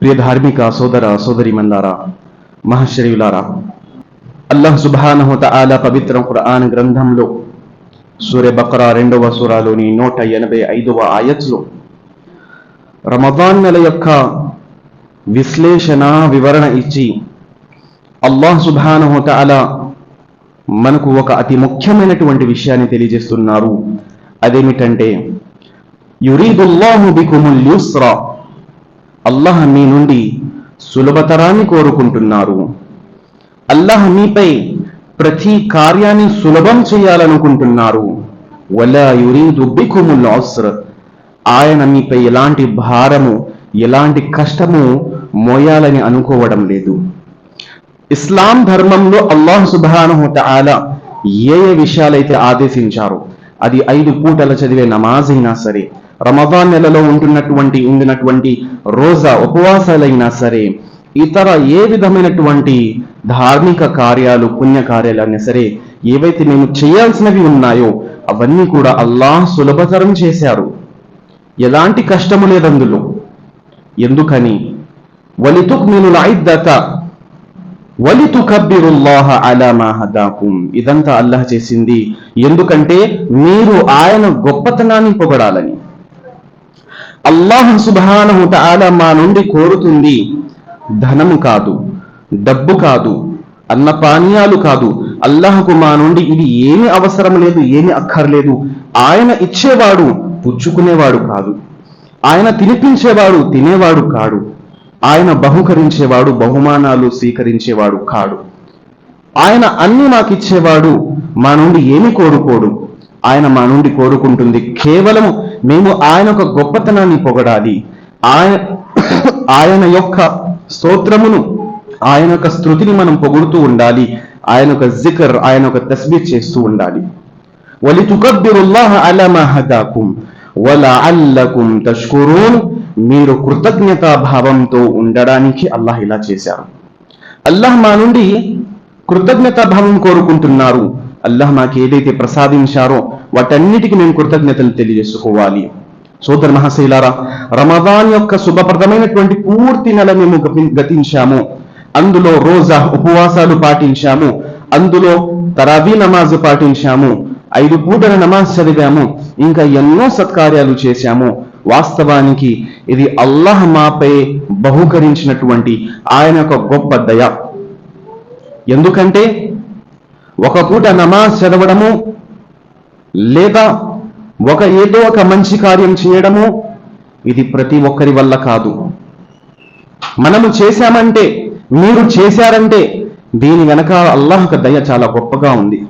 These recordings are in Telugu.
ప్రియ ధార్మిక సోదర సోదరిమల్లారా మహశరీయులారా అల్లాహ్ సుబ్హానహు ఆలా పవిత్ర ఖురాన్ గ్రంథంలో సూర్య బక్రా రెండవ సూరాలోని నూట ఎనభై ఐదవ ఆయత్లో రమదాన్ నెల యొక్క విశ్లేషణ వివరణ ఇచ్చి అల్లాహ్ సుబ్హానహు తఆలా మనకు ఒక అతి ముఖ్యమైనటువంటి విషయాన్ని తెలియజేస్తున్నారు అదేమిటంటే యురీదుల్లాహు బికుముల్ యుస్రా అల్లాహ్ మీ నుండి సులభతరాన్ని కోరుకుంటున్నారు. అల్లాహ్ మీపై ప్రతి కార్యాన్ని సులభం చేయాలనుకుంటున్నారు. వలా యురీదు బికుముల్ ఉస్ర్. ఆయన మీపై ఎలాంటి భారము ఎలాంటి కష్టము మోయాలని అనుకోవడం లేదు. ఇస్లాం ధర్మంలో అల్లాహ్ సుబ్హానహు తఆలా ఏ ఏ విషయాలైతే ఆదేశించారో అది ఐదు పూటల చదివే నమాజ్ అయినా సరే రమదాన్ నెలలో ఉంటున్నటువంటి ఉండినటువంటి రోజా ఉపవాసాలైనా సరే ఇతర ఏ విధమైనటువంటి ధార్మిక కార్యాలు పుణ్య కార్యాలైనా సరే ఏవైతే మేము చేయాల్సినవి ఉన్నాయో అవన్నీ కూడా అల్లాహ్ సులభతరం చేశారు. ఎలాంటి కష్టము లేదందులో ఎందుకని? వలితుక్మినుల్ ఐద్దత వలితుకబ్బిరుల్లాహ అలా హదాకుం. ఇదంతా అల్లాహ్ చేసింది. ఎందుకంటే మీరు ఆయన గొప్పతనాన్ని పొగడాలని. అల్లాహ్ సుబ్హానహు తాలా మా నుండి కోరుతుంది ధనము కాదు డబ్బు కాదు అన్న పానీయాలు కాదు. అల్లాహకు మా నుండి ఇది ఏమి అవసరం లేదు ఏమి అక్కర్లేదు. ఆయన ఇచ్చేవాడు పుచ్చుకునేవాడు కాదు. ఆయన తినిపించేవాడు తినేవాడు కాడు. ఆయన బహుకరించేవాడు బహుమానాలు స్వీకరించేవాడు కాడు. ఆయన అన్ని మాకిచ్చేవాడు మా నుండి ఏమి కోరుకోడు. ఆయన మా నుండి కోరుకుంటుంది. కేవలం మేము ఆయన యొక్క గొప్పతనాన్ని పొగడాలి. ఆయన ఆయన యొక్క స్తోత్రమును ఆయన యొక్క స్థుతిని మనం పొగుడుతూ ఉండాలి. ఆయన యొక్క జికర్ ఆయన యొక్క తస్బీహ్ చేస్తూ ఉండాలి. వలి తుకబ్బిరుల్లాహ మా హదాకుం వలఅల్లకుం తష్కురూన్. మీరు కృతజ్ఞతా భావంతో ఉండడానికి అల్లాహ్ ఇలా చేశారు. అల్లాహ్ మా నుండి కృతజ్ఞతా భావం కోరుకుంటున్నారు. అల్లాహ్ మాకు ఏదైతే ప్రసాదించారో వాటన్నిటికీ మేము కృతజ్ఞతలు తెలియజేసుకోవాలి. సోదర మహాశైలారా రమదాన్ యొక్క శుభప్రదమైనటువంటి పూర్తి నెల మేము గతించాము. అందులో రోజా ఉపవాసాలు పాటించాము. అందులో తరావీ నమాజ్ పాటించాము. ఐదు పూటల నమాజ్ చదివాము. ఇంకా ఎన్నో సత్కార్యాలు చేశాము. వాస్తవానికి ఇది అల్లాహ్ మాపై బహుకరించినటువంటి ఆయన యొక్క గొప్ప దయ. ఎందుకంటే ఒక పూట నమాజ్ చదవడము లేదా ఒక ఏదో ఒక మంచి కార్యం చేయడము ఇది ప్రతి ఒక్కరి వల్ల కాదు. మనము చేశామంటే మీరు చేశారంటే దీని వెనక అల్లాహ్ దయ చాలా గొప్పగా ఉంది.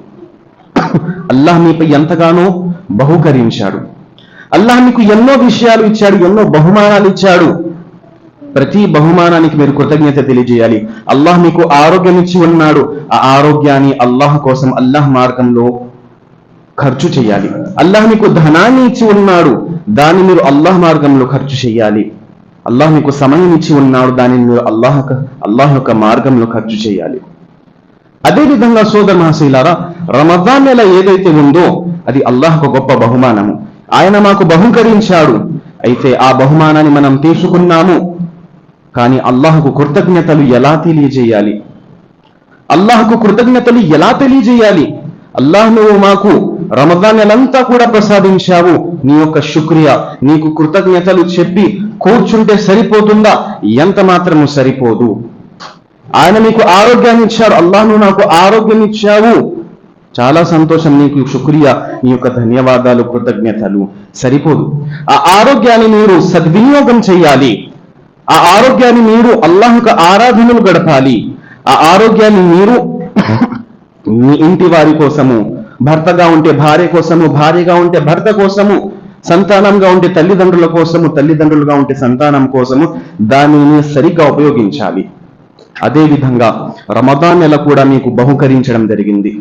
అల్లాహ్ మీపై ఎంతగానో బహుకరించాడు. అల్లాహ్ మీకు ఎన్నో విషయాలు ఇచ్చాడు ఎన్నో బహుమానాలు ఇచ్చాడు. ప్రతి బహుమానానికి మీరు కృతజ్ఞత తెలియజేయాలి. అల్లాహ్ మీకు ఆరోగ్యం ఇచ్చి ఉన్నాడు. ఆ ఆరోగ్యాన్ని అల్లాహ్ కోసం అల్లాహ్ మార్గంలో ఖర్చు చేయాలి. అల్లాహ్ మీకు ధనాన్ని ఇచ్చి ఉన్నాడు. దాన్ని మీరు అల్లాహ్ మార్గంలో ఖర్చు చేయాలి. అల్లాహ్ మీకు సమయం ఇచ్చి ఉన్నాడు. దానిని మీరు అల్లాహ్ అల్లాహ్ యొక్క మార్గంలో ఖర్చు చేయాలి. అదేవిధంగా సోదర మహాశీలారా రమజాన్ నెల ఏదైతే ఉందో అది అల్లాహ్ గొప్ప బహుమానము. ఆయన మాకు బహుకరించాడు. అయితే ఆ బహుమానాన్ని మనం తీసుకున్నాము. కానీ అల్లాహకు కృతజ్ఞతలు ఎలా తెలియజేయాలి? అల్లాహకు కృతజ్ఞతలు ఎలా తెలియజేయాలి? అల్లాహ్ నువ్వు మాకు రమదాన్ నెలంతా కూడా ప్రసాదించావు. నీ యొక్క శుక్రియా నీకు కృతజ్ఞతలు చెప్పి కూర్చుంటే సరిపోతుందా? ఎంత మాత్రము సరిపోదు? ఆయన మీకు ఆరోగ్యాన్ని ఇచ్చారు. అల్లాహ్ నువ్వు నాకు ఆరోగ్యం ఇచ్చావు. చాలా సంతోషం నీకు శుక్రియా నీ యొక్క ధన్యవాదాలు కృతజ్ఞతలు. సరిపోదు. ఆ ఆరోగ్యాన్ని మీరు సద్వినియోగం చేయాలి. ఆ ఆరోగ్యాన్ని మీరు అల్లాహకు ఆరాధనలు గడపాలి. ఆ ఆరోగ్యాన్ని మీరు మీ ఇంటి వారి కోసము భర్తగా ఉంటే భార్య కోసము భార్యగా ఉంటే భర్త కోసము సంతానంగా ఉంటే తల్లిదండ్రుల కోసము తల్లిదండ్రులుగా ఉంటే సంతానం కోసము దానిని సరిగ్గా ఉపయోగించాలి. అదేవిధంగా రమదాన్ నెల కూడా మీకు బహుకరించడం జరిగింది.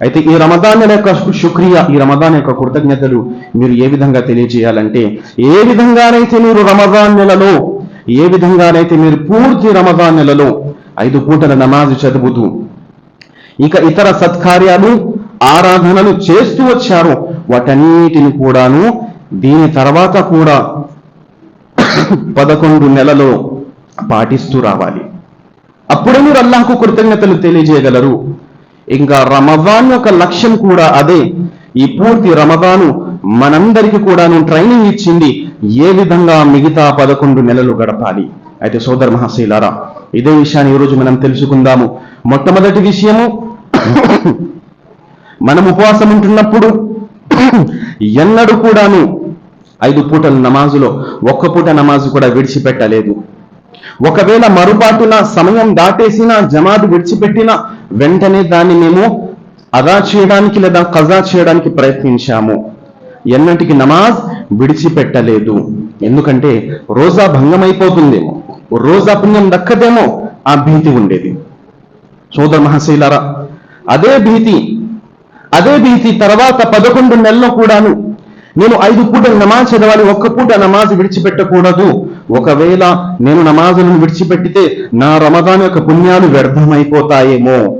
అయితే ఈ రమదాన్ నెల యొక్క శుక్రియ ఈ రమదాన్ యొక్క కృతజ్ఞతలు మీరు ఏ విధంగా తెలియజేయాలంటే ఏ విధంగానైతే మీరు రమదాన్ నెలలో ఏ విధంగానైతే మీరు పూర్తి రమజాన్ నెలలో ఐదు పూటల నమాజ్ చదువుతూ ఇక ఇతర సత్కార్యాలు ఆరాధనలు చేస్తూ వచ్చారు వాటన్నిటిని కూడాను దీని తర్వాత కూడా పదకొండు నెలలో పాటిస్తూ రావాలి. అప్పుడే మీరు అల్లాహకు కృతజ్ఞతలు తెలియజేయగలరు. ఇంకా రమదాన్ యొక్క లక్ష్యం కూడా అదే. ఈ పూర్తి రమదాను మనందరికీ కూడాను ట్రైనింగ్ ఇచ్చింది ఏ విధంగా మిగతా పదకొండు నెలలు గడపాలి? అయితే సోదర మహాశీలారా ఇదే విషయాన్ని ఈరోజు మనం తెలుసుకుందాము. మొట్టమొదటి విషయము మనం ఉపవాసం ఉంటున్నప్పుడు ఎన్నడూ కూడాను ఐదు పూటల నమాజులో ఒక్క పూట నమాజు కూడా విడిచిపెట్టలేదు. ఒకవేళ మరుపాటున సమయం దాటేసిన జమాదు విడిచిపెట్టిన వెంటనే దాన్ని మేము అదా చేయడానికి లేదా కజా చేయడానికి ప్రయత్నించాము. ఎన్నటికి నమాజ్ విడిచిపెట్టలేదు. ఎందుకంటే రోజా భంగమైపోతుందేమో. రోజా పుణ్యం దక్కదేమో ఆ భీతి ఉండేది. సోదర మహాశైలారా అదే భీతి అదే భీతి తర్వాత పదకొండు నెలల్లో కూడాను నేను ఐదు పూటలు నమాజ్ చదవాలి ఒక్క పూట నమాజ్ విడిచిపెట్టకూడదు. ఒకవేళ నేను నమాజులను విడిచిపెట్టితే నా రమదాన్ యొక్క పుణ్యాలు వ్యర్థమైపోతాయేమో.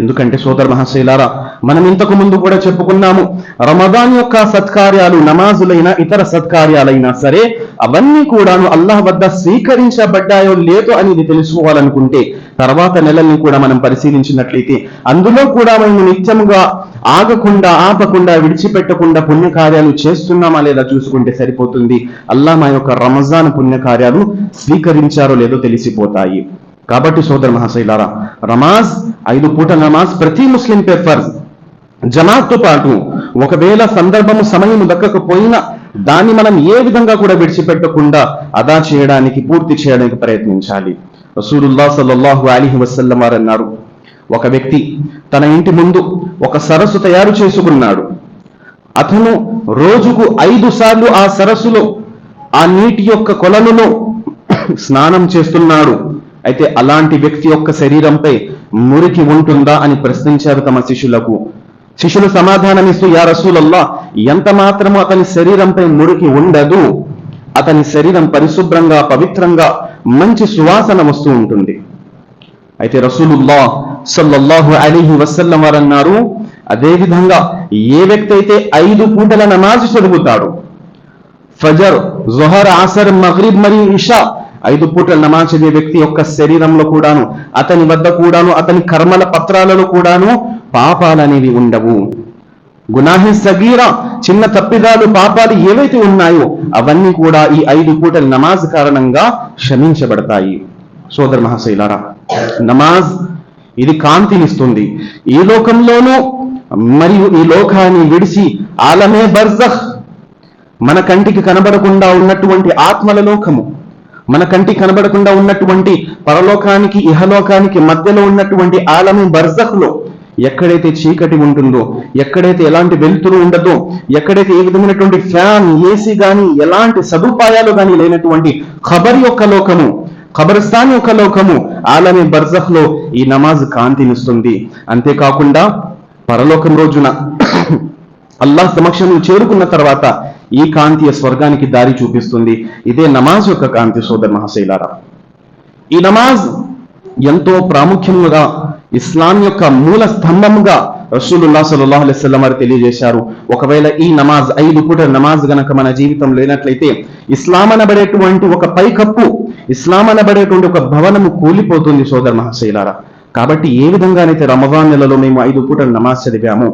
ఎందుకంటే సోదర మహాశైలారా మనం ఇంతకు ముందు కూడా చెప్పుకున్నాము రమదాన్ యొక్క సత్కార్యాలు నమాజులైన ఇతర సత్కార్యాలైనా సరే అవన్నీ కూడాను అల్లాహ్ వద్ద స్వీకరించబడ్డాయో లేదో అనేది తెలుసుకోవాలనుకుంటే తర్వాత నెలల్ని కూడా మనం పరిశీలించినట్లయితే అందులో కూడా మేము నిత్యముగా ఆగకుండా ఆపకుండా విడిచిపెట్టకుండా పుణ్యకార్యాలు చేస్తున్నామా లేదా చూసుకుంటే సరిపోతుంది. అల్లా మా యొక్క రమజాన్ పుణ్యకార్యాలు స్వీకరించారో లేదో తెలిసిపోతాయి. కాబట్టి సోదర మహాశైలారా నమాజ్ ఐదు పూట నమాజ్ ప్రతి ముస్లిం పే ఫర్జ్. జమాత్తో పాటు ఒకవేళ సందర్భము సమయం దక్కకపోయినా దాన్ని మనం ఏ విధంగా కూడా విడిచిపెట్టకుండా అదా చేయడానికి పూర్తి చేయడానికి ప్రయత్నించాలి. రసూలుల్లా సల్లల్లాహు అలీహి వసల్లం వారు అన్నారు ఒక వ్యక్తి తన ఇంటి ముందు ఒక సరస్సు తయారు చేసుకున్నాడు. అతను రోజుకు ఐదు సార్లు ఆ సరస్సులో ఆ నీటి యొక్క కొలనులో స్నానం చేస్తున్నాడు. అయితే అలాంటి వ్యక్తి యొక్క శరీరంపై మురికి ఉంటుందా అని ప్రశ్నించారు తమ శిష్యులకు. శిష్యులు సమాధానమిస్తూ యా రసూలల్లా ఎంత మాత్రము అతని శరీరంపై మురికి ఉండదు అతని శరీరం పరిశుభ్రంగా పవిత్రంగా మంచి సువాసన వస్తూ ఉంటుంది. అయితే రసూలుల్లా సల్లల్లాహు అలీహి వసల్లం వారు అన్నారు అదేవిధంగా ఏ వ్యక్తి అయితే ఐదు పూటల నమాజ్ చదువుతాడు ఫజర్ జొహర్ ఆసర్ మగ్రిబ్ మరియు ఇషా ఐదు పూటల నమాజ్ చదివే వ్యక్తి యొక్క శరీరంలో కూడాను అతని వద్ద కూడాను అతని కర్మల పత్రాలలో కూడాను పాపాలనేవి ఉండవు. గునాహి సగీరా చిన్న తప్పిదాలు పాపాలు ఏవైతే ఉన్నాయో అవన్నీ కూడా ఈ ఐదు పూటల నమాజ్ కారణంగా క్షమించబడతాయి. సోదర మహాశైలారా నమాజ్ ఇది కాంతినిస్తుంది. ఈ లోకంలోనూ మరియు ఈ లోకాన్ని విడిచి ఆలమే బర్జహ్ మన కంటికి కనబడకుండా ఉన్నటువంటి ఆత్మల లోకము. మన కంటి కనబడకుండా ఉన్నటువంటి పరలోకానికి ఇహలోకానికి మధ్యలో ఉన్నటువంటి ఆలము బర్జకులో ఎక్కడైతే చీకటి ఉంటుందో ఎక్కడైతే ఎలాంటి వెలుతురు ఉండదో ఎక్కడైతే ఏ విధమైనటువంటి ఫ్యాన్ ఏసీ గాని ఎలాంటి సదుపాయాలు కానీ లేనటువంటి ఖబర్ యొక్క లోకము ఖబర్స్థాన్ యొక్క లోకము ఆలమే బర్జహ్లో ఈ నమాజ్ కాంతినిస్తుంది. అంతేకాకుండా పరలోకం రోజున అల్లాహ్ సమక్షంలో చేరుకున్న తర్వాత ఈ కాంతి స్వర్గానికి దారి చూపిస్తుంది. ఇదే నమాజ్ యొక్క కాంతి సోదర్ మహాశైలారా. ఈ నమాజ్ ఎంతో ప్రాముఖ్యముగా ఇస్లాం యొక్క మూల స్తంభముగా రసూలుల్లా సల్లల్లాహు అలైహి వారు తెలియజేశారు. ఒకవేళ ఈ నమాజ్ ఐదు పూట నమాజ్ గనక మన జీవితం లేనట్లయితే ఇస్లాం అనబడేటువంటి ఒక పైకప్పు ఇస్లాం అనబడేటువంటి ఒక భవనము కూలిపోతుంది సోదర్ మహాశైలారా. కాబట్టి ఏ విధంగానైతే రమజాన్ నెలలో మేము ఐదు పూట నమాజ్ చదివాము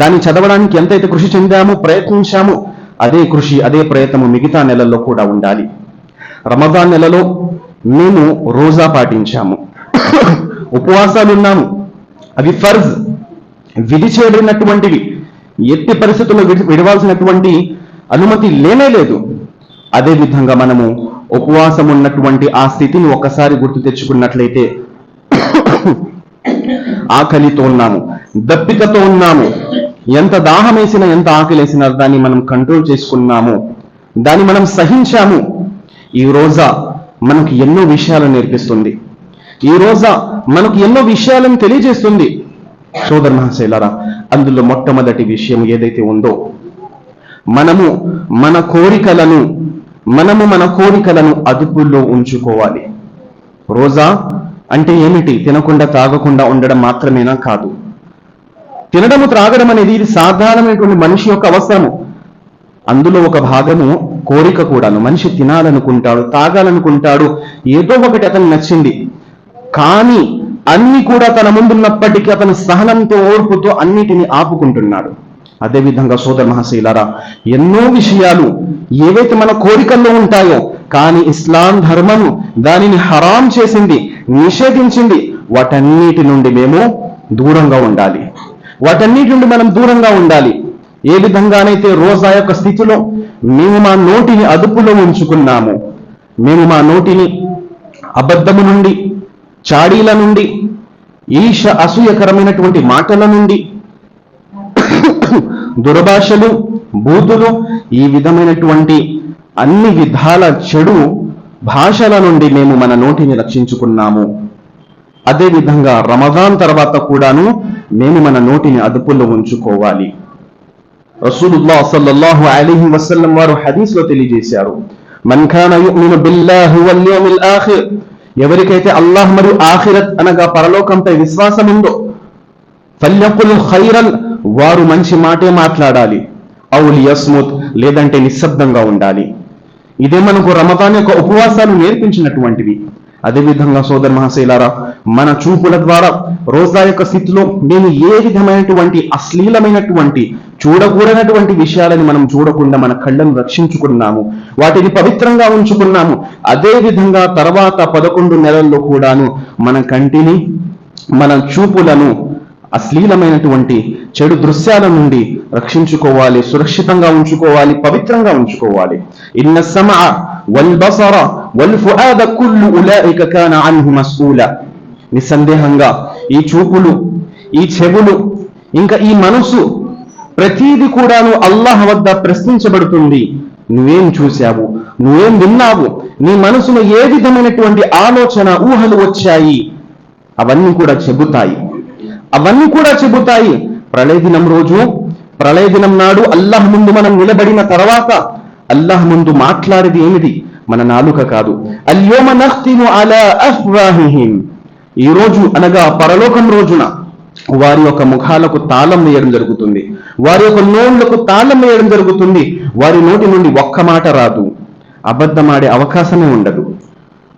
దాన్ని చదవడానికి ఎంతైతే కృషి చెందామో ప్రయత్నించామో అదే కృషి అదే ప్రయత్నము మిగతా నెలల్లో కూడా ఉండాలి. రమదాన్ నెలలో మేము రోజా పాటించాము. ఉపవాసాలు ఉన్నాము. అవి ఫర్జ్. విధి చేయబడినటువంటివి ఎట్టి పరిస్థితుల్లో విడవలసినటువంటి విడవాల్సినటువంటి అనుమతి లేనే లేదు. అదే విధంగా మనము ఉపవాసం ఉన్నటువంటి ఆ స్థితిని ఒక్కసారి గుర్తు తెచ్చుకున్నట్లయితే ఆకలితో ఉన్నాము దప్పికతో ఉన్నాము ఎంత దాహమేసినా ఎంత ఆకలేసినా దాన్ని మనం కంట్రోల్ చేసుకున్నాము. దాన్ని మనం సహించాము. ఈ రోజా మనకు ఎన్నో విషయాలు నేర్పిస్తుంది. ఈ రోజా మనకు ఎన్నో విషయాలను తెలియజేస్తుంది. సోదర మహాశైలరా అందులో మొట్టమొదటి విషయం ఏదైతే ఉందో మనము మన కోరికలను మనము మన కోరికలను అదుపులో ఉంచుకోవాలి. రోజా అంటే ఏమిటి? తినకుండా తాగకుండా ఉండడం మాత్రమేనా కాదు. తినడము త్రాగడం అనేది ఇది సాధారణమైనటువంటి మనిషి యొక్క అవసరము. అందులో ఒక భాగము కోరిక కూడాను. మనిషి తినాలనుకుంటాడు తాగాలనుకుంటాడు. ఏదో ఒకటి అతను నచ్చింది. కానీ అన్ని కూడా తన ముందున్నప్పటికీ అతను సహనంతో ఓర్పుతో అన్నిటిని ఆపుకుంటున్నాడు. అదేవిధంగా సోదర మహాశీలారా ఎన్నో విషయాలు ఏవైతే మన కోరికల్లో ఉంటాయో కానీ ఇస్లాం ధర్మము దానిని హరాం చేసింది నిషేధించింది వాటన్నిటి నుండి మేము దూరంగా ఉండాలి. వాటన్నిటి నుండి మనం దూరంగా ఉండాలి. ఏ విధంగానైతే రోజా యొక్క స్థితిలో మేము మా నోటిని అదుపులో ఉంచుకున్నాము మేము మా నోటిని అబద్ధము నుండి చాడీల నుండి ఈష అసూయకరమైనటువంటి మాటల నుండి దురభాషలు బూతులు ఈ విధమైనటువంటి అన్ని విధాల చెడు భాషల నుండి మేము మన నోటిని రక్షించుకున్నాము. అదే విధంగా రమజాన్ తర్వాత కూడాను మేము మన నోటిని అదుపులో ఉంచుకోవాలి. రసూలుల్లా సల్లల్లాహు అలీహి వసల్లం వారు హదీస్లో తెలియజేశారు మన్ఖాన యుమిను బిల్లాహి వల్ యౌమిల్ ఆఖిర్ ఎవరికైతే అల్లాహ్ మరియు ఆఖిరత్ అనగా పరలోకంపై విశ్వాసం ఉందో ఫల్యకుల్ ఖైరన్ వారు మంచి మాటే మాట్లాడాలి. ఔల్ యస్ముత్ లేదంటే నిశ్శబ్దంగా ఉండాలి. ఇదే మనకు రమదాన్ యొక్క ఉపవాసాలు నేర్పించినటువంటివి. అదేవిధంగా సోదర మహాశైలారా మన చూపుల ద్వారా రోజా యొక్క స్థితిలో మేము ఏ విధమైనటువంటి అశ్లీలమైనటువంటి చూడకూడనటువంటి విషయాలని మనం చూడకుండా మన కళ్ళను రక్షించుకున్నాము వాటిని పవిత్రంగా ఉంచుకున్నాము. అదే విధంగా తర్వాత పదకొండు నెలల్లో కూడాను మన కంటిని మన చూపులను అశ్లీలమైనటువంటి చెడు దృశ్యాల నుండి రక్షించుకోవాలి సురక్షితంగా ఉంచుకోవాలి పవిత్రంగా ఉంచుకోవాలి. ఇన్న సమ వల్ బసర వల్ ఫుఆద కుల్లు ఉలైక కాన అన్హు మస్ఊల నిస్సందేహంగా ఈ చూపులు ఈ చెవులు ఇంకా ఈ మనసు ప్రతీది కూడాను అల్లాహ్ వద్ద ప్రశ్నించబడుతుంది. నువ్వేం చూశావు? నువ్వేం విన్నావు? నీ మనసులో ఏ విధమైనటువంటి ఆలోచన ఊహలు వచ్చాయి? అవన్నీ కూడా చెబుతాయి. అవన్నీ కూడా చెబుతాయి. ప్రళయ దినం రోజు ప్రళయ దినం నాడు అల్లాహ్ ముందు మనం నిలబడిన తర్వాత అల్లాహ్ ముందు మాట్లాడేది ఏమిటి? మన నాలుక కాదు. అల్యోమ నఖ్తిము అలా అఫ్వాహిహిం. ఈ రోజు అనగా పరలోకం రోజున వారి యొక్క ముఖాలకు తాళం వేయడం జరుగుతుంది. వారి యొక్క నోళ్ళకు తాళం వేయడం జరుగుతుంది. వారి నోటి నుండి ఒక్క మాట రాదు. అబద్ధమాడే అవకాశమే ఉండదు.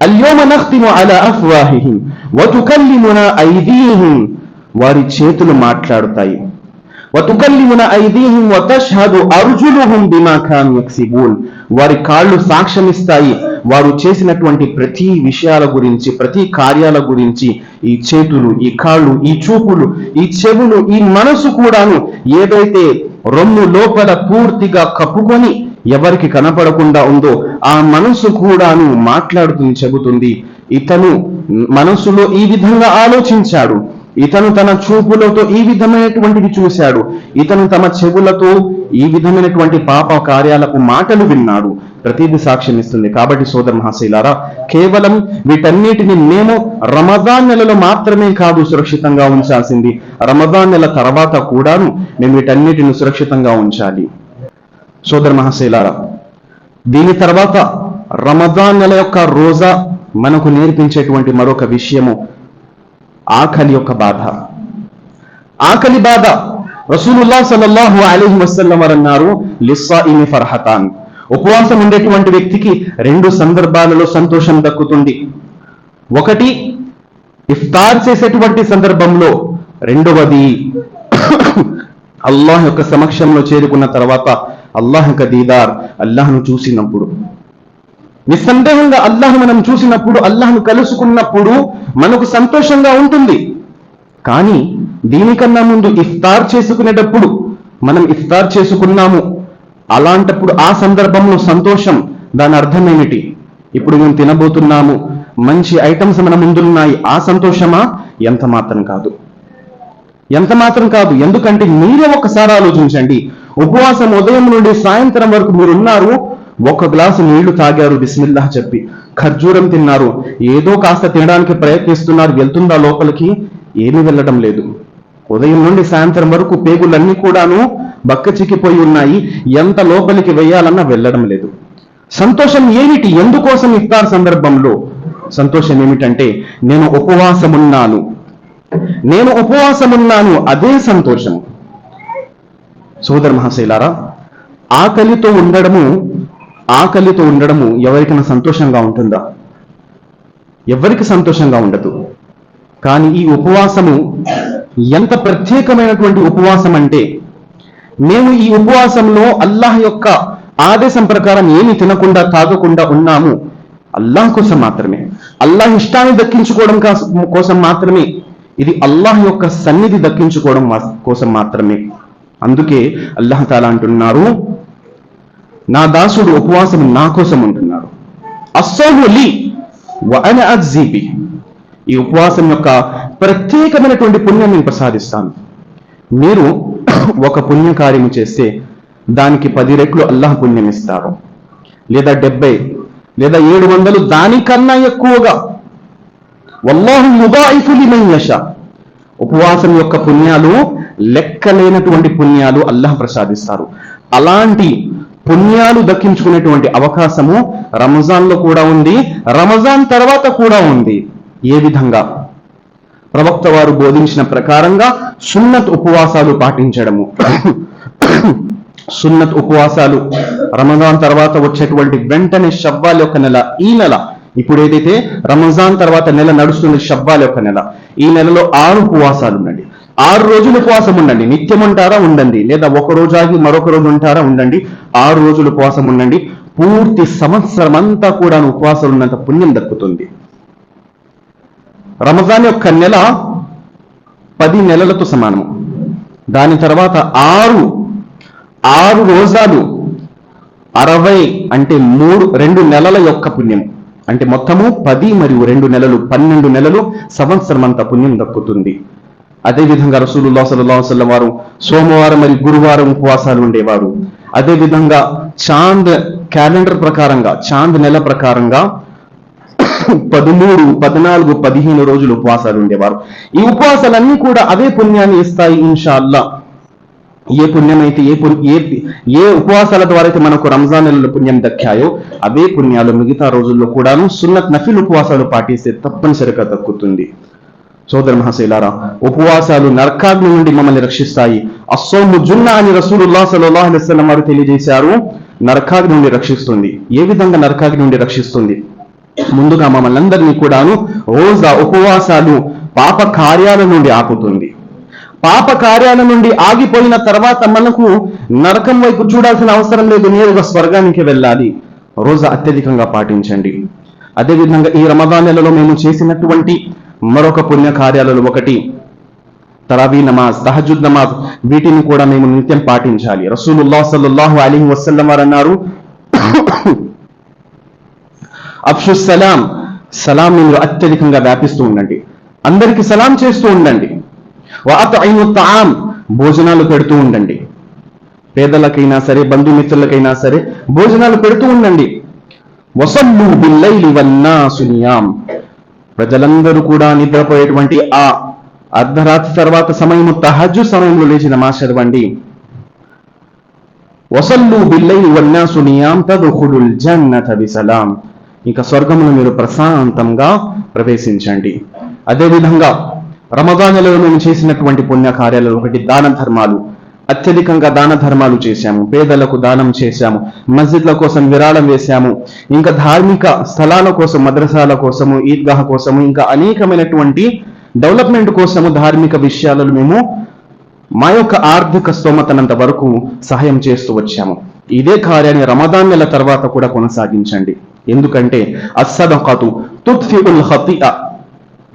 అల్యోమ నఖ్తిము అలా అఫ్వాహిహిం. వతుకల్లిమున ఐదీహిం. వారి చేతులు మాట్లాడుతాయి. వతుకల్లిమున ఐదీహిం వతష్హదు అర్జులుహుం బిమా కాన్ యక్సిబూన్. వారి కాళ్ళు సాక్ష్యమిస్తాయి. వారు చేసినటువంటి ప్రతి విషయాల గురించి ప్రతి కార్యాల గురించి ఈ చేతులు ఈ కాళ్ళు ఈ చూపులు ఈ చెవులు ఈ మనసు కూడాను ఏదైతే రొమ్ము లోపల పూర్తిగా కప్పుకొని ఎవరికి కనపడకుండా ఉందో ఆ మనసు కూడాను మాట్లాడుతుంది చెబుతుంది. ఇతను మనసులో ఈ విధంగా ఆలోచించాడు. ఇతను తన చూపులతో ఈ విధమైనటువంటిది చూశాడు. ఇతను తమ చెవులతో ఈ విధమైనటువంటి పాప కార్యాలకు మాటలు విన్నాడు. ప్రతిదీ సాక్ష్యం ఇస్తుంది కాబట్టి సోదర మహాశీలారా కేవలం వీటన్నిటిని మేము రమదాన్ నెలలో మాత్రమే కాదు సురక్షితంగా ఉంచాల్సింది. రమదాన్ నెల తర్వాత కూడాను మేము వీటన్నిటిని సురక్షితంగా ఉంచాలి. సోదర మహాశీలారా దీని తర్వాత రమదాన్ నెల యొక్క రోజా మనకు నేర్పించేటువంటి మరొక విషయము ఆకలి యొక్క బాధ. ఆకలి బాధ. రసూలుల్లా సలల్లాహు అలైహి వసల్లం వారు అన్నారు లిస్సాయిమి ఫర్హతాన్. ఉపవాసం ఉండేటువంటి వ్యక్తికి రెండు సందర్భాలలో సంతోషం దక్కుతుంది. ఒకటి ఇఫ్తార్ చేసేటువంటి సందర్భంలో. రెండవది అల్లాహ్ యొక్క సమక్షంలో చేరుకున్న తర్వాత అల్లాహ్ యొక్క దీదార్ అల్లాహ్ను చూసినప్పుడు. నిస్సందేహంగా అల్లాహ్ మనం చూసినప్పుడు అల్లాహ్ను కలుసుకున్నప్పుడు మనకు సంతోషంగా ఉంటుంది. కానీ దీనికన్నా ముందు ఇఫ్తార్ చేసుకునేటప్పుడు మనం ఇఫ్తార్ చేసుకున్నాము. అలాంటప్పుడు ఆ సందర్భంలో సంతోషం. దాని అర్థం ఏమిటి ఇప్పుడు మేము తినబోతున్నాము. మంచి ఐటమ్స్ మన ముందున్నాయి. ఆ సంతోషమా? ఎంత మాత్రం కాదు. ఎంత మాత్రం కాదు. ఎందుకంటే మీరే ఒకసారి ఆలోచించండి. ఉపవాసం ఉదయం నుండి సాయంత్రం వరకు మీరు ఉన్నారు ఒక గ్లాసు నీళ్ళు తాగారు బిస్మిల్లా చెప్పి. ఖర్జూరం తిన్నారు. ఏదో కాస్త తినడానికి ప్రయత్నిస్తున్నారు. వెళ్తుందా లోపలికి? ఏమీ వెళ్ళడం లేదు. ఉదయం నుండి సాయంత్రం వరకు పేగులన్నీ కూడాను బక్క చిక్కిపోయి ఉన్నాయి. ఎంత లోపలికి వెయ్యాలన్నా వెళ్ళడం లేదు. సంతోషం ఏమిటి? ఎందుకోసం ఇఫ్తార్ సందర్భంలో? సంతోషం ఏమిటంటే నేను ఉపవాసమున్నాను. నేను ఉపవాసమున్నాను. అదే సంతోషం. సోదర మహాశైలారా ఆకలితో ఉండడము ఆకలితో ఉండడము ఎవరికైనా సంతోషంగా ఉంటుందా? ఎవరికి సంతోషంగా ఉండదు? కానీ ఈ ఉపవాసము ఎంత ప్రత్యేకమైనటువంటి ఉపవాసం అంటే మేము ఈ ఉపవాసంలో అల్లాహ్ యొక్క ఆదేశం ప్రకారం ఏమి తినకుండా తాగకుండా ఉన్నాము అల్లాహ్ కోసం మాత్రమే. అల్లాహ్ ఇష్టాన్ని దక్కించుకోవడం కోసం మాత్రమే. ఇది అల్లాహ్ యొక్క సన్నిధి దక్కించుకోవడం కోసం మాత్రమే. అందుకే అల్లాహ్ తాలా అంటున్నారు నా దాసుడు ఉపవాసం నా కోసం ఉంటున్నాడు. అస్సోము లీ అజ్జీబి ఈ ఉపవాసం యొక్క ప్రత్యేకమైనటువంటి పుణ్యం నేను ప్రసాదిస్తాను. మీరు ఒక పుణ్య కార్యము చేస్తే దానికి పది రెట్లు అల్లాహ్ పుణ్యం ఇస్తారు. లేదా డెబ్బై లేదా ఏడు వందలు దానికన్నా ఎక్కువగా. వల్లాహు ముదాయిఫు ఉపవాసం యొక్క పుణ్యాలు లెక్కలేనటువంటి పుణ్యాలు అల్లాహ్ ప్రసాదిస్తారు. అలాంటి పుణ్యాలు దక్కించుకునేటువంటి అవకాశము రంజాన్లో కూడా ఉంది. రమజాన్ తర్వాత కూడా ఉంది. ఏ విధంగా? ప్రవక్త వారు బోధించిన ప్రకారంగా సున్నత్ ఉపవాసాలు పాటించడము. సున్నత్ ఉపవాసాలు రమజాన్ తర్వాత వచ్చేటువంటి వెంటనే షవ్వాల్ యొక్క నెల ఈ నెల. ఇప్పుడు ఏదైతే రమజాన్ తర్వాత నెల నడుస్తుంది షవ్వాల్ యొక్క నెల. ఈ నెలలో ఆరు ఉపవాసాలు ఉండండి. ఆరు రోజులు ఉపవాసం ఉండండి. నిత్యం ఉంటారా ఉండండి. లేదా ఒక రోజు ఆగి మరొక రోజు ఉంటారా ఉండండి. ఆరు రోజులు ఉపవాసం ఉండండి. పూర్తి సంవత్సరం అంతా కూడా ఉపవాసం ఉన్నంత పుణ్యం దక్కుతుంది. రమజాన్ యొక్క నెల పది నెలలతో సమానము. దాని తర్వాత ఆరు ఆరు రోజాలు అరవై అంటే మూడు రెండు నెలల యొక్క పుణ్యం. అంటే మొత్తము పది మరియు రెండు నెలలు పన్నెండు నెలలు సంవత్సరం అంత పుణ్యం దక్కుతుంది. అదేవిధంగా రసూలుల్లా సల్లా వసల్లం వారు సోమవారం మరియు గురువారం ఉపవాసాలు ఉండేవారు. అదేవిధంగా చాంద్ క్యాలెండర్ ప్రకారంగా చాంద్ నెల ప్రకారంగా పదమూడు పద్నాలుగు పదిహేను రోజులు ఉపవాసాలు ఉండేవారు. ఈ ఉపవాసాలన్నీ కూడా అదే పుణ్యాన్ని ఇస్తాయి ఇన్షాల్లా ఏ పుణ్యమైతే ఏ పుణ్య ఏ ఏ ఉపవాసాల ద్వారా అయితే మనకు రంజాన్ నెలలో పుణ్యం దక్కాయో అవే పుణ్యాలు మిగతా రోజుల్లో కూడాను సున్నత్ నఫిల్ ఉపవాసాలు పాటిస్తే తప్పనిసరిగా దక్కుతుంది. సోదర మహాశైలారా ఉపవాసాలు నరకాగ్ని నుండి మమ్మల్ని రక్షిస్తాయి. అస్సోము జున్నా అని రసూలుల్లా సల్లల్లాహు అలైహి వారు తెలియజేశారు. నరకాగ్ని నుండి రక్షిస్తుంది. ఏ విధంగా నరకాగ్ని నుండి రక్షిస్తుంది? ముందుగా మమ్మల్ని అందరినీ కూడాను రోజా ఉపవాసాలు పాప కార్యాల నుండి ఆపుతుంది. పాప కార్యాల నుండి ఆగిపోయిన తర్వాత మనకు నరకం వైపు చూడాల్సిన అవసరం లేదు. నేరుగా స్వర్గానికి వెళ్ళాలి. రోజా అత్యధికంగా పాటించండి. అదేవిధంగా ఈ రమదాన్ నెలలో మేము చేసినటువంటి మరొక పుణ్య కార్యాలలో ఒకటి తరావీ నమాజ్ తహజుద్ నమాజ్ వీటిని కూడా మేము నిత్యం పాటించాలి. రసూలుల్లా సల్లల్లాహు అలీ వసల్లం వారు అన్నారు అఫ్షు సలాం సలాం మీరు అత్యధికంగా వ్యాపిస్తూ ఉండండి. అందరికి సలాం చేస్తూ ఉండండి. తాం భోజనాలు పెడుతూ ఉండండి. పేదలకైనా సరే బంధుమిత్రులకైనా సరే భోజనాలు పెడుతూ ఉండండి. వసల్లు బిల్లైలి వన్నా సునియాం ప్రజలందరూ కూడా నిద్రపోయేటువంటి ఆ అర్ధరాత్రి తర్వాత సమయము తహజ్జు సమయంలో లేచి నమాజ్ చదవండి. వసల్లు బిల్లై వన్నాసు నియాం తదుఖులుల్ జన్నత బిసలాం. ఇక స్వర్గమును మీరు ప్రశాంతంగా ప్రవేశించండి. అదేవిధంగా రమదానలో మేము చేసినటువంటి పుణ్య కార్యాలలో ఒకటి దాన ధర్మాలు. అత్యధికంగా దాన ధర్మాలు చేశాము పేదలకు దానం చేశాము మస్జిద్ల కోసం విరాళం వేశాము ఇంకా ధార్మిక స్థలాల కోసం మద్రసాల కోసము ఈద్గాహ కోసము ఇంకా అనేకమైనటువంటి డెవలప్మెంట్ కోసము ధార్మిక విషయాలను మేము మా యొక్క ఆర్థిక స్తోమతనంత వరకు సహాయం చేస్తూ వచ్చాము. ఇదే కార్యాన్ని రమదాన్ నెల తర్వాత కూడా కొనసాగించండి. ఎందుకంటే అస్సదకతు తుత్ఫిఉల్ ఖతిఅ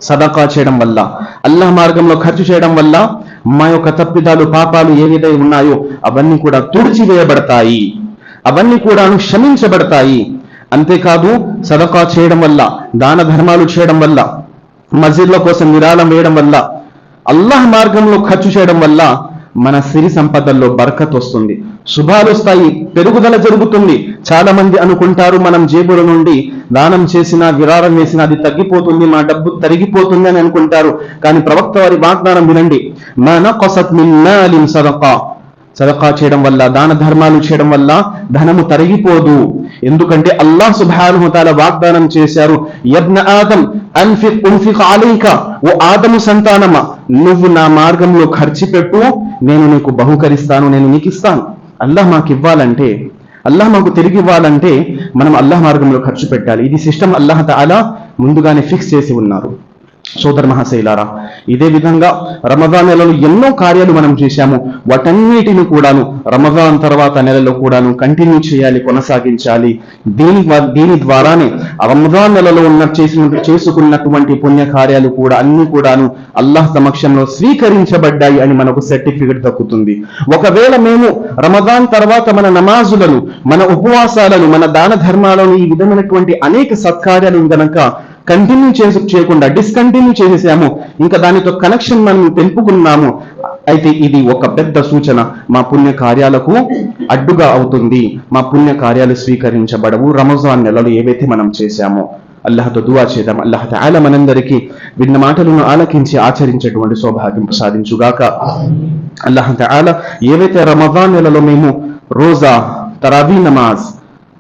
సదకా చేయడం వల్ల అల్లాహ్ మార్గంలో ఖర్చు చేయడం వల్ల మా యొక్క తప్పిదాలు పాపాలు ఏవిధై ఉన్నాయో అవన్నీ కూడా తుడిచివేయబడతాయి. అవన్నీ కూడాను క్షమించబడతాయి. అంతేకాదు సదకా చేయడం వల్ల దాన ధర్మాలు చేయడం వల్ల మస్జిద్ల కోసం విరాళం వేయడం వల్ల అల్లాహ్ మార్గంలో ఖర్చు చేయడం వల్ల మన సిరి సంపదల్లో బరకత్ వస్తుంది. శుభాలు వస్తాయి పెరుగుదల జరుగుతుంది. చాలా మంది అనుకుంటారు మనం జేబుల నుండి దానం చేసినా విరాళం వేసినా అది తగ్గిపోతుంది మా డబ్బు తరిగిపోతుంది అని అనుకుంటారు. కానీ ప్రవక్త వారి వాగ్దానం వినండి. మన కొసత్ మిన్నాలిన్ సదకా సదకా చేయడం వల్ల దాన ధర్మాలు చేయడం వల్ల ధనము తరిగిపోదు. ఎందుకంటే అల్లాహ్ సుబ్హానహు వాగ్దానం చేశారు యజ్ఞ ఆదం అన్ఫిక్ ఉన్ఫిక్ ఓ ఆదము సంతానమా? నువ్వు నా మార్గంలో ఖర్చు పెట్టు నేను నీకు బహుకరిస్తాను నేను నీకు ఇస్తాను. అల్లాహ్ మాకు ఇవ్వాలంటే అల్లాహ్ మాకు తిరిగి ఇవ్వాలంటే మనం అల్లాహ్ మార్గంలో ఖర్చు పెట్టాలి. ఇది సిస్టమ్ అల్లాహ్ తాలా ముందుగానే ఫిక్స్ చేసి ఉన్నారు. సోదర మహాశైలారా ఇదే విధంగా రమజాన్ నెలలో ఎన్నో కార్యాలు మనం చేశాము. వాటన్నిటిని కూడాను రమజాన్ తర్వాత నెలలో కూడాను కంటిన్యూ చేయాలి కొనసాగించాలి. దీని దీని ద్వారానే రమజాన్ నెలలో ఉన్న చేసిన చేసుకున్నటువంటి పుణ్య కార్యాలు కూడా అన్ని కూడాను అల్లాహ్ సమక్షంలో స్వీకరించబడ్డాయి అని మనకు సర్టిఫికెట్ దక్కుతుంది. ఒకవేళ మేము రమజాన్ తర్వాత మన నమాజులను మన ఉపవాసాలను మన దాన ధర్మాలను ఈ విధమైనటువంటి అనేక సత్కార్యాలు గనక కంటిన్యూ చేసి చేయకుండా డిస్కంటిన్యూ చేసేసాము. ఇంకా దానితో కనెక్షన్ మనం తెలుపుకున్నాము. అయితే ఇది ఒక పెద్ద సూచన. మా పుణ్య కార్యాలకు అడ్డుగా అవుతుంది. మా పుణ్య కార్యాలు స్వీకరించబడవు. రమజాన్ నెలలో ఏవైతే మనం చేశామో అల్లహతో దువా చేద్దాం. అల్లాహ్ తాలా మనందరికీ విన్న మాటలను ఆలకించి ఆచరించేటువంటి సౌభాగ్యం సాధించుగాక. అల్లాహ్ తాలా ఏవైతే రమజాన్ నెలలో మేము రోజా తరావీ నమాజ్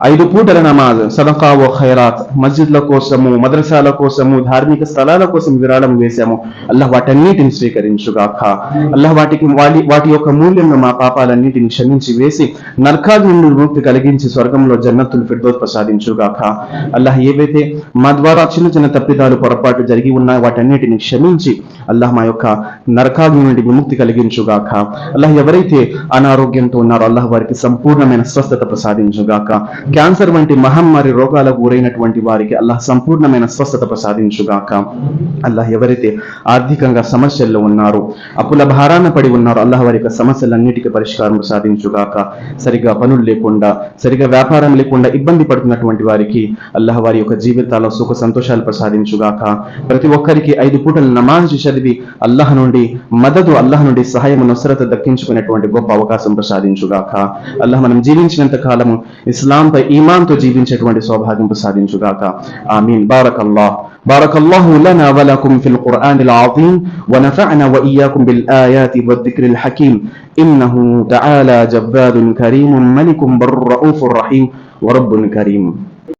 ఐదు పూటల నమాజ్ సదకావో ఖైరాత్ మస్జిద్ల కోసము మద్రసాల కోసము ధార్మిక స్థలాల కోసం విరాళం వేశాము. అల్లాహ్ వాటన్నిటిని స్వీకరించుగాక. అల్లాహ్ వాటికి వాటి వాటి యొక్క మూల్యంలో మా పాపాలన్నిటిని క్షమించి వేసి నరకాల నుండి విముక్తి కలిగించి స్వర్గంలో జన్నతులు ఫిర్దోస్ ప్రసాదించుగాక. అల్లాహ్ ఏవైతే మా ద్వారా చిన్న చిన్న తప్పిదాలు పొరపాటు జరిగి ఉన్నాయో వాటన్నిటిని క్షమించి అల్లాహ్ మా యొక్క నరకాల నుండి విముక్తి కలిగించుగాక. అల్లాహ్ ఎవరైతే అనారోగ్యంతో ఉన్నారో అల్లాహ్ వారికి సంపూర్ణమైన స్వస్థత ప్రసాదించుగాక. క్యాన్సర్ వంటి మహమ్మారి రోగాలకు గురైనటువంటి వారికి అల్లాహ్ సంపూర్ణమైన స్వస్థత ప్రసాదించుగాక. అల్లాహ్ ఎవరైతే ఆర్థికంగా సమస్యల్లో ఉన్నారో అప్పుల భారాన పడి ఉన్నారో అల్లాహ్ వారి యొక్క సమస్యలన్నిటికీ పరిష్కారం ప్రసాదించుగాక. సరిగా పనులు లేకుండా సరిగా వ్యాపారం లేకుండా ఇబ్బంది పడుతున్నటువంటి వారికి అల్లాహ్ వారి యొక్క జీవితాల్లో సుఖ సంతోషాలు ప్రసాదించుగాక. ప్రతి ఒక్కరికి ఐదు పూటలు నమాజ్ చదివి అల్లాహ్ నుండి మద్దతు అల్లాహ్ నుండి సహాయం నొసరత దక్కించుకునేటువంటి గొప్ప అవకాశం ప్రసాదించుగాక. అల్లాహ్ మనం జీవించినంత కాలము ఇస్లాంపై ఈమాన్తో జీవించేటువంటి సౌభాగ్యం ప్రసాదించుగాక ఆమీన్ బారకల్లాహ్ بارك الله لنا ولكم في القرآن العظيم ونفعنا وإياكم بالآيات والذكر الحكيم إنه تعالى جباد كريم ملك بر رؤوف رحيم ورب كريم